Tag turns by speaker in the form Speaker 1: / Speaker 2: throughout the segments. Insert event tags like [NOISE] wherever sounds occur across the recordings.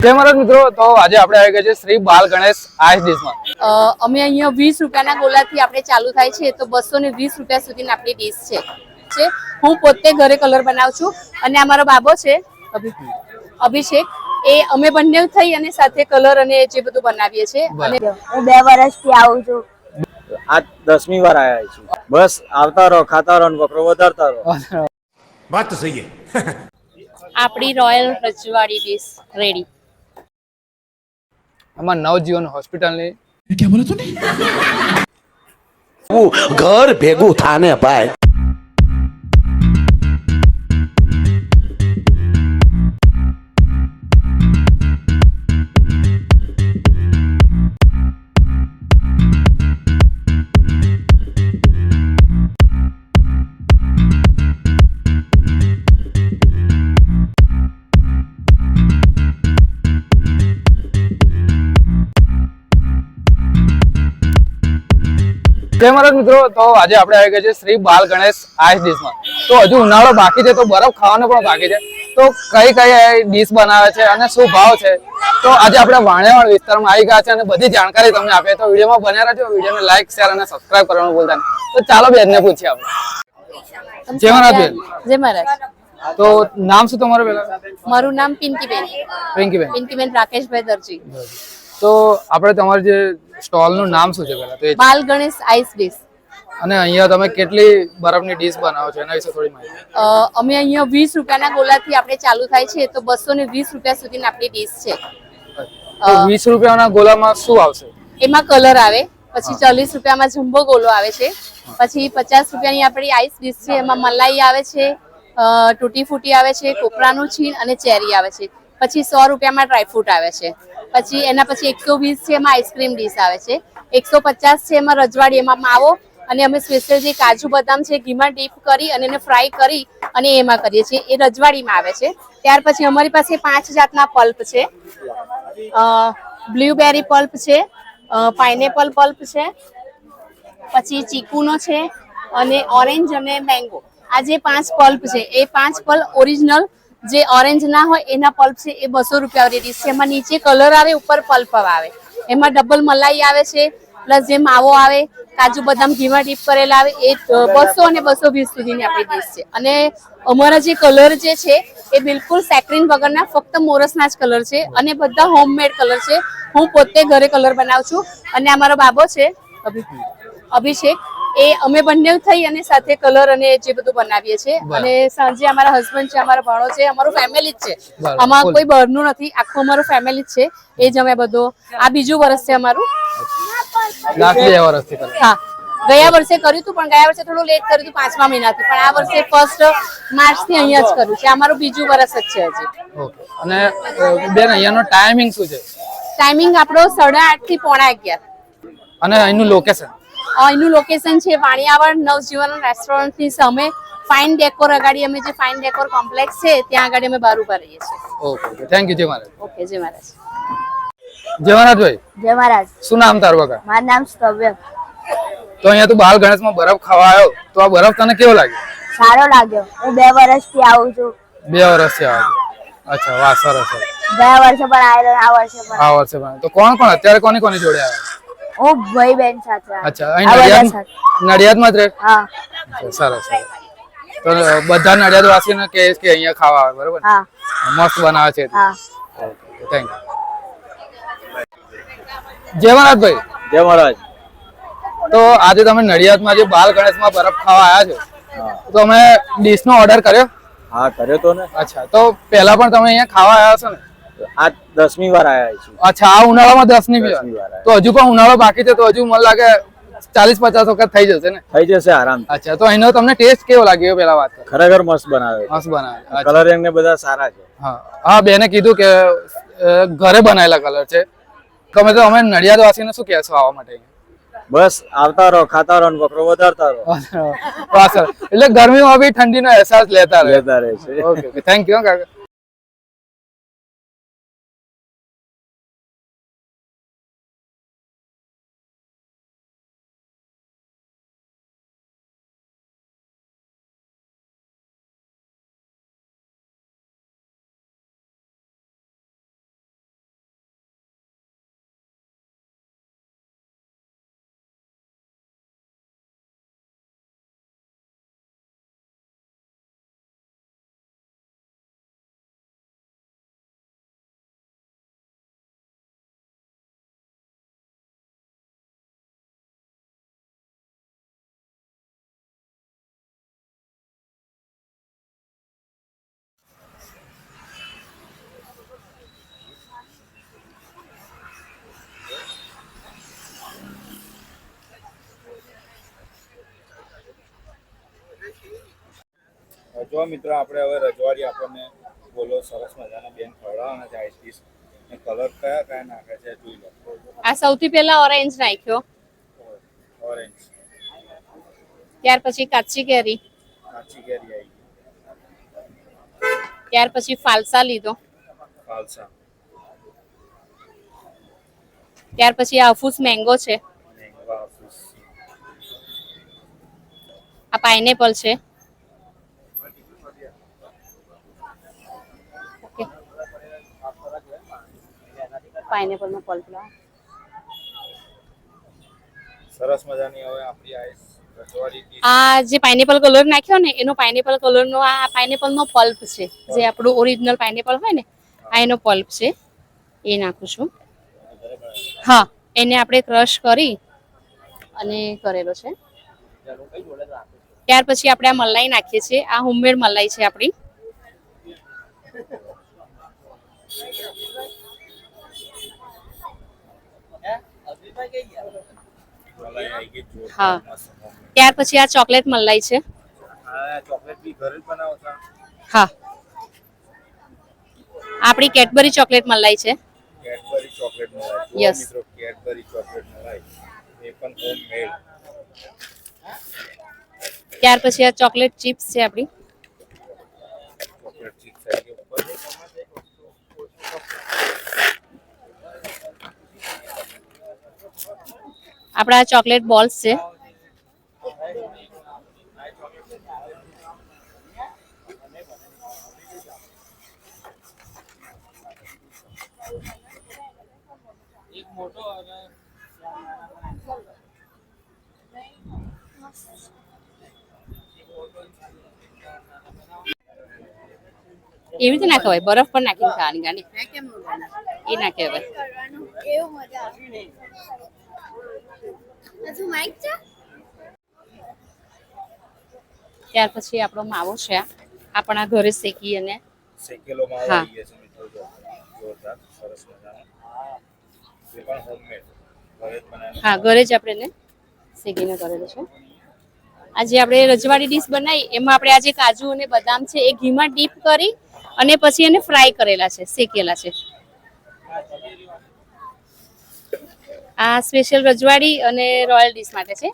Speaker 1: જય મહારાજ મિત્રો તો આજે આપણે આવી ગયા શ્રી બાલ ગણેશ
Speaker 2: અમે અહીંયા વીસ રૂપિયાના ગોલાથી આપણે ચાલુ થાય છે બસો ને વીસ રૂપિયા સુધીની આપણી હું પોતે ઘરે કલર બનાવું છું અને અમારો બાબો છે અભિષેક. એ અમે બંને થઈ અને સાથે કલર અને જે બધું બનાવીએ છીએ
Speaker 3: હું બે વર્ષથી આવું છું.
Speaker 4: આ દસમી વાર આવ્યા છું બસ આવતા રહો ખાતા રહો વકરો વધારતા રહો. [LAUGHS]
Speaker 2: આપણી રોયલ રજવાડી ડીશ રેડી
Speaker 1: આમાં નવજીવન હોસ્પિટલની
Speaker 5: ઘર ભેગું થાને ભાઈ.
Speaker 1: મહારાજ મિત્રો તો આજે આપણે આવી ગયા છે શ્રી બાલ ગણેશ આઈસ ડીશમાં. તો હજુ ઉનાળો બાકી છે તો બરફ ખાવાનો પણ બાકી છે. તો કઈ કઈ ડીશ બનાવે છે અને શું ભાવ છે? તો આજે આપણે વાણિયાવાડ વિસ્તારમાં આવી ગયા છે અને બધી જાણકારી તમને આપે તો વિડીયોમાં બન્યા રહેજો વિડીયોને લાઈક શેર અને સબસ્ક્રાઇબ કરવાનું ભૂલતા નહીં. તો ચાલો બેનને પૂછીએ આપણે. જય મહારાજ બેન
Speaker 2: જય મહારાજ
Speaker 1: તો નામ શું તમારું પેલા?
Speaker 2: મારું નામ પિંકીબેન.
Speaker 1: પિંકીબેન.
Speaker 2: પિંકીબેન રાકેશભાઈ દરજી.
Speaker 1: તો આપણે તમારું જે સ્ટોલનું નામ શું છે પેલા તો
Speaker 2: બાલ ગણેશ આઈસ ડીશ.
Speaker 1: અને અહીંયા તમે કેટલી બરફની ડીશ બનાવો છો એના વિશે થોડી માહિતી
Speaker 2: અ, અમે અહીંયા વીસ રૂપિયાના ગોલાથી આપણે ચાલુ થાય છે તો બસો ને વીસ રૂપિયા સુધીની આપણી ડીશ છે.
Speaker 1: તો વીસ રૂપિયાના ગોલામાં શું આવશે?
Speaker 2: એમાં કલર આવે પછી ચાલીસ રૂપિયામાં જમ્બો ગોલો આવે છે પછી પચાસ રૂપિયાની આપણી આઈસ ડીશ છે એમાં મલાઈ આવે છે તૂટી ફૂટી આવે છે કોપરાનું છીણ અને ચેરી આવે છે પછી સો રૂપિયામાં ડ્રાયફ્રૂટ આવે છે. પછી એના પછી એકસો વીસ છે એમાં આઈસ્ક્રીમ ડીશ આવે છે. એકસો પચાસ છે એમાં રજવાડી એમાં માવો અને અમે સ્પેશિયલ જે કાજુ બદામ છે ઘીમાં ડીપ કરી અને એને ફ્રાય કરી અને એમાં કરીએ છીએ. એ રજવાડીમાં આવે છે. ત્યાર પછી અમારી પાસે પાંચ જાતના પલ્પ છે. બ્લ્યુબેરી પલ્પ છે પાઇનેપલ પલ્પ છે, પછી ચીકુનો છે અને ઓરેન્જ અને મેંગો આ જે પાંચ પલ્પ છે, એ પાંચ પલ્પ ઓરિજિનલ જે ઓરેન્જ ના હોય, એના પલ્પ છે, એ બસો રૂપિયા વાળી ડીશ છે. એમાં નીચે કલર આવે, ઉપર પલ્પ આવે. એમાં ડબલ મલાઈ આવે છે પ્લસ જે માવો આવે, કાજુ બદામ ઘીમાં ડીપ કરેલા આવે, એ બસો અને બસો વીસ સુધીની આપણી ડીશ છે. અને અમારા જે કલર જે છે, એ બિલકુલ સેક્રીન વગરના, ફક્ત મોરસના જ કલર છે. અને બધા હોમમેડ કલર છે. હું પોતે ઘરે કલર બનાવું છું. અને અમારો બાબો છે, અભિ- અભિષેક. એ અમે બંને થઈ અને સાથે કલર અને જે બધું બનાવીએ છીએ. અને સાંજે અમારા હસબન્ડ છે અમારા ભાણો છે અમારું ફેમિલી જ છે. આમાં કોઈ બહારનું નથી આખું અમારું ફેમિલી જ છે. એ જ અમે બધો. આ બીજું વર્ષ છે અમારું. હા. ગયા વર્ષે કર્યું હતું પણ ગયા વર્ષે થોડું લેટ કર્યું હતું પાંચમા મહિનાથી. પણ આ વર્ષે ફર્સ્ટ માર્ચથી અહીંયા જ કર્યું છે. અમારું બીજું વર્ષ જ છે હજી.
Speaker 1: અને બેન અહીંયાનો ટાઈમિંગ શું છે?
Speaker 2: ટાઈમિંગ આપણો સાડા આઠથી પોણા અગિયાર.
Speaker 1: અને અહીંનું લોકેશન
Speaker 2: એનું લોકેશન છે વાણિયાવાડ નવજીવન રેસ્ટોરન્ટની સામે. ફાઇન ડેકોર અગાડી અમે જે ફાઇન ડેકોર કોમ્પ્લેક્સ છે ત્યાં આગળ અમે બાર ઊભા રહીએ છીએ.
Speaker 1: ઓકે થેન્ક યુ જય મહારાજ
Speaker 2: ઓકે જય મહારાજ
Speaker 1: જય મહારાજભાઈ
Speaker 3: જય મહારાજ
Speaker 1: શું નામ તારું બકા
Speaker 3: મારું નામ સ્તવ્ય
Speaker 1: તો અહીંયા તું બાલ ગણેશમાં બરફ ખાવા આવ્યો. તો આ બરફ તને કેવો લાગ્યો?
Speaker 3: સારો લાગ્યો. હું બે વર્ષથી આવું છું.
Speaker 1: બે વર્ષથી આવ્યો અચ્છા વાહ સરસ
Speaker 3: ગયા વર્ષે પણ આવેલો આ વર્ષે પણ.
Speaker 1: આ વર્ષે પણ. તો કોણ કોણ? અત્યારે કોની કોની જોડે આવ્યા
Speaker 3: હું ભાઈ બેન સાથે.
Speaker 1: અચ્છા અહીં નડિયાદ. નડિયાદમાં જ રહે?
Speaker 3: હા.
Speaker 1: સરસ સરસ. તો બધા નડિયાદ વાસીને કહે કે અહીંયા ખાવા આવે બરોબર?
Speaker 3: હા.
Speaker 1: મસ્ત બનાવે છે.
Speaker 3: હા.
Speaker 1: થેન્ક યુ જય મહારાજભાઈ.
Speaker 4: જય મહારાજ.
Speaker 1: તો આજે તમે નડિયાદમાં જે બાલ ગણેશમાં બરફ ખાવા આવ્યા છો તો તમે ડીશનો ઓર્ડર કર્યો?
Speaker 4: હા કર્યો તો ને.
Speaker 1: અચ્છા તો પહેલા પણ તમે અહીંયા ખાવા આવ્યા છો ને?
Speaker 4: આ દસમી વાર છું
Speaker 1: અચ્છા આ ઉનાળામાં
Speaker 4: દસમી વાર?
Speaker 1: તો હજુ પણ ઉનાળો બાકી છે તો હજુ મને લાગે ચાલીસ પચાસ વખત થઈ જશે ને?
Speaker 4: થઈ જશે આરામ.
Speaker 1: અચ્છા તો એનો તમને ટેસ્ટ કેવો લાગ્યો પેલા વાત
Speaker 4: ખરેખર મસ્ત બનાવે
Speaker 1: મસ્ત બનાવે.
Speaker 4: કલરિંગ ને બધા સારા છે.
Speaker 1: હા. હા બેને કીધું કે ઘરે બનાવેલા કલર છે. તમે તો અમે નડિયાદ વાસીને શું કહેશો આવવા માટે?
Speaker 4: બસ આવતા રહો ખાતા રહો વકરો વધારતા રહો.
Speaker 1: એટલે ગરમીમાં બી ઠંડીનો અહેસાસ લેતા રહે.
Speaker 4: લેતા રહે છે.
Speaker 1: ઓકે થેન્ક યુ કાકા.
Speaker 6: જો મિત્રો આપણે હવે રજવાડી આપણને બોલો સરસ મજાના બેન ખવડાવવાના છે આઈસ ડીશ ને કલર કયા કયા નાખે છે જોઈ લો.
Speaker 2: આ સૌથી પહેલા ઓરેન્જ નાખ્યો.
Speaker 6: ઓરેન્જ
Speaker 2: ત્યાર પછી કાચી કેરી.
Speaker 6: કાચી કેરી આવી
Speaker 2: ત્યાર પછી ફાલસા લીધો.
Speaker 6: ફાલસા.
Speaker 2: ત્યાર પછી હાફૂસ મેંગો છે.
Speaker 6: મેંગો હાફૂસ.
Speaker 2: આ પાઇનેપલ છે. પાઇનેપલ નો પલ્પ
Speaker 6: સરસ મજાની હવે આપણી આઈસ
Speaker 2: આ જે પાઇનેપલ કલર નાખ્યો ને એનો પાઇનેપલ કલર નો આ પાઇનેપલ નો પલ્પ છે. જે આપણું ઓરિજિનલ પાઇનેપલ હોય ને આ એનો પલ્પ છે. એ નાખું છું. હા એને આપણે ક્રશ કરી અને કરેલો છે. ત્યાર પછી આપણે આ મલાઈ નાખીએ છીએ. આ હોમમેડ મલાઈ છે આપણી
Speaker 6: મલાઈ આવી ગઈ જોરદાર
Speaker 2: હા. ત્યાર પછી આ ચોકલેટ મલાઈ છે. હા આપણી કેડબરી ચોકલેટ મલાઈ છે.
Speaker 6: કેડબરી ચોકલેટ મલાઈ.
Speaker 2: યસ
Speaker 6: મિત્રો કેડબરી ચોકલેટ મલાઈ. એ પણ હોમ મેડ
Speaker 2: ત્યાર પછી આ ચોકલેટ ચિપ્સ છે આપણી
Speaker 6: ચોકલેટ ચીપ્સ આવી ગઈ ઉપર
Speaker 2: આપણા ચોકલેટ બોલ્સ છે. એવી રીતે ના ખવાય બરફ પણ નાખીને ખાવાની ગાંડી. એ ના કહેવાય. ત્યાર પછી આપણો માવો છે. આ. આપણા ઘરે શેકી અને
Speaker 6: શેકેલો માવો
Speaker 2: હા.
Speaker 6: આવી ગયો છે મિત્રો જોરદાર સરસ મજાનો. એ પણ હોમમેડ ઘરે જ બનાવેલો
Speaker 2: હા ઘરે જ આપણે શેકીને કરેલું છે. આજે આપણે રજવાડી ડીશ બનાવી. એમાં આપણે આજે કાજુ અને બદામ છે એ ઘીમાં ડીપ કરી અને પછી એને ફ્રાય કરેલા છે શેકેલા છે. આ સ્પેશિયલ રજવાડી અને રોયલ ડીશ માટે છે.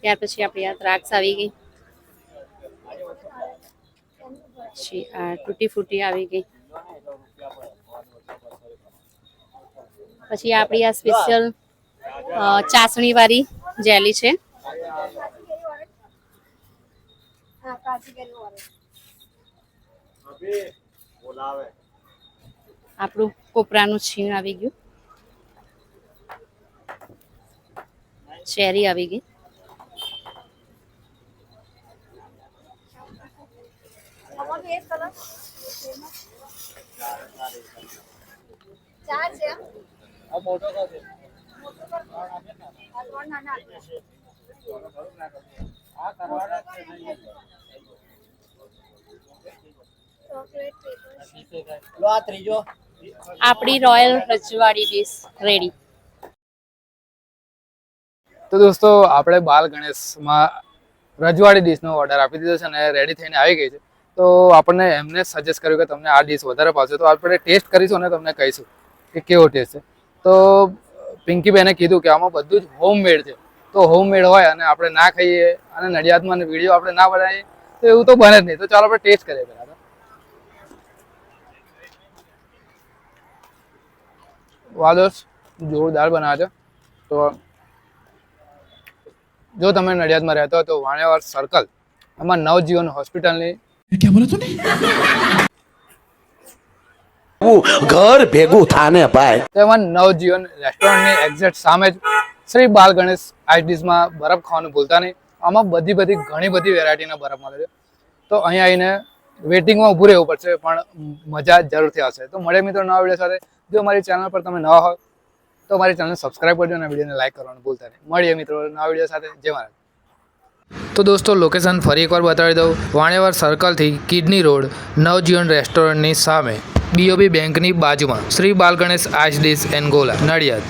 Speaker 2: ત્યાર પછી આપણી આ દ્રાક્ષ આવી ગઈ. પછી આ તૂટી ફૂટી આવી ગઈ. પછી આપણી આ સ્પેશિયલ ચાસણી વાળી જેલી છે. આપણું કોપરાનું છીણ આવી ગયું. શેરી આવી ગઈ. આપણી રોયલ રજવાડી ડીશ રેડી
Speaker 1: તો દોસ્તો, આપણે બાલ ગણેશમાં રજવાડી ડીશનો ઓર્ડર આપી દીધો છે અને રેડી થઈને આવી ગઈ છે. તો આપણને એમને સજેસ્ટ કર્યું કે તમને આ ડીશ વધારે ભાવશે તો આપણે ટેસ્ટ કરીશું અને તમને કહીશું કે કેવો ટેસ્ટ છે. તો પિંકીબેને કીધું કે આમાં બધું જ હોમમેડ છે. તો હોમમેડ હોય અને આપણે ના ખાઈએ અને નડિયાદમાં વીડિયો આપણે ના બનાવીએ, તો એવું તો બને જ નહીં. તો ચાલો આપણે ટેસ્ટ કરીએ પહેલા. વાદોસ જોરદાર બનાવે છે. તો જો તમે નડિયાદમાં રહેતા હોય તો વાણિયાવાડ સર્કલ એમાં નવજીવન હોસ્પિટલની
Speaker 5: હું ઘર ભેગું થાને ભાઈ.
Speaker 1: તેમાં નવજીવન રેસ્ટોરન્ટની એક્ઝેક્ટ સામે જ શ્રી બાલ ગણેશ આઈડીસમાં બરફ ખાવાનું ભૂલતા નહીં. આમાં બધી બધી ઘણી બધી વેરાયટીના બરફ મળે છે. તો અહીંયા આવીને વેટિંગમાં ઊભું રહેવું પડશે, પણ મજા જરૂરથી આવશે. તો મળે મિત્રો નવા વીડિયો સાથે. જો મારી ચેનલ પર તમે નવા હોય તો મારી ચેનલ સબસ્ક્રાઈબ કરજો અને વિડીયોને લાઈક કરવાનું ભૂલતા નહીં. મળીએ મિત્રો નવા વીડિયો સાથે. જય મહારાજ તો દોસ્તો લોકેશન ફરી એકવાર બતાવી દઉં. વાણેવાર સર્કલથી કિડની રોડ, નવજીવન રેસ્ટોરન્ટની સામે બીઓબી બેંકની બાજુમાં. Shri Balganesh ice dish and Gola Nadiad.